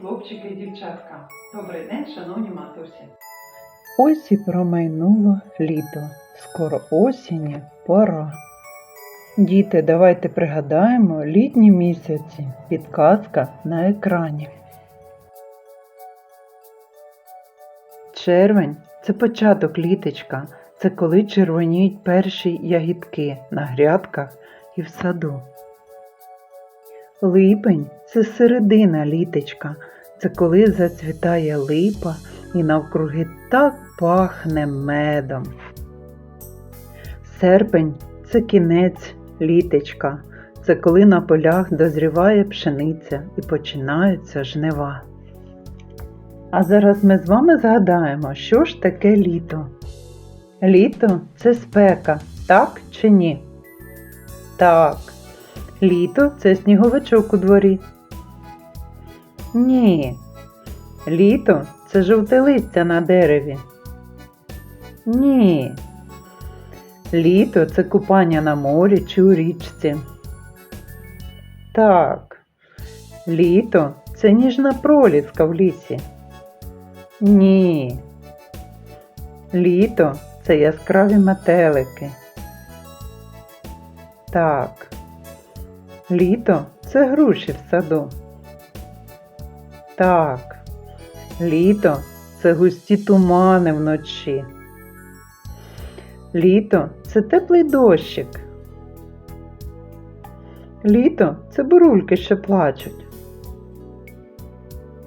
хлопчики і дівчатка. Добрий день, шановні матусі. Ось і промайнуло літо, скоро осені пора. Діти, давайте пригадаємо літні місяці. Підказка на екрані. Червень це початок літочка. Це коли червоніють перші ягідки на грядках і в саду. Липень це середина літочка. Це коли зацвітає липа і навкруги так пахне медом. Серпень це кінець літечка, це коли на полях дозріває пшениця і починаються жнива. А зараз ми з вами згадаємо, що ж таке літо. Літо це спека, так чи ні? Так. Літо це сніговичок у дворі. Ні. Літо це жовте листя на дереві. Ні. Літо це купання на морі чи у річці. Так. Літо це ніжна проліска в лісі. Ні. Літо це яскраві метелики. Так. Літо це груші в саду. Так. Літо це густі тумани вночі. Літо це теплий дощик. Літо це бурульки, що плачуть.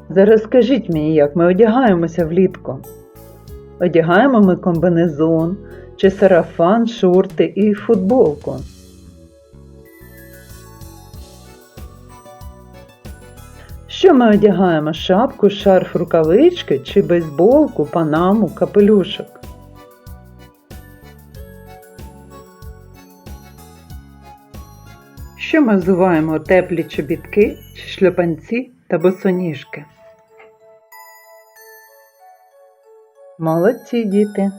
Зараз скажіть мені, як ми одягаємося влітку. Одягаємо ми комбинезон чи сарафан, шорти і футболку. Що ми одягаємо? Шапку, шарф, рукавички чи бейсболку, панаму, капелюшок? Що ми взуваємо теплі чобітки, чи шльопанці та босоніжки? Молодці діти!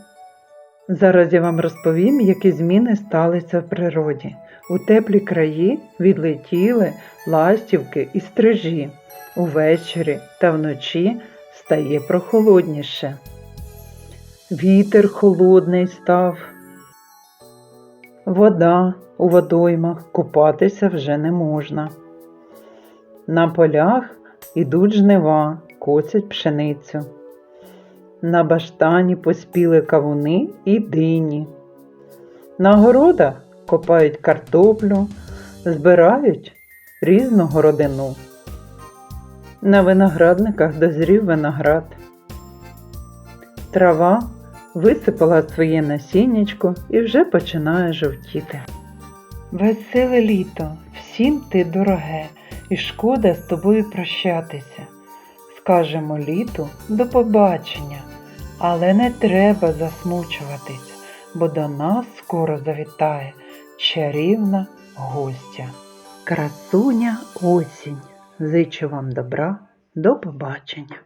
Зараз я вам розповім, які зміни сталися в природі. У теплі краї відлетіли ластівки і стрижі. Увечері та вночі стає прохолодніше. Вітер холодний став. Вода у водоймах купатися вже не можна. На полях ідуть жнива, косять пшеницю. На баштані поспіли кавуни і дині. На городах копають картоплю, збирають різну городину. На виноградниках дозрів виноград. Трава висипала своє насіннячко і вже починає жовтіти. Веселе літо, всім ти дороге, і шкода з тобою прощатися. Скажемо літу до побачення, але не треба засмучуватись, бо до нас скоро завітає чарівна гостя. Красуня осінь. Зичу вам добра, до побачення.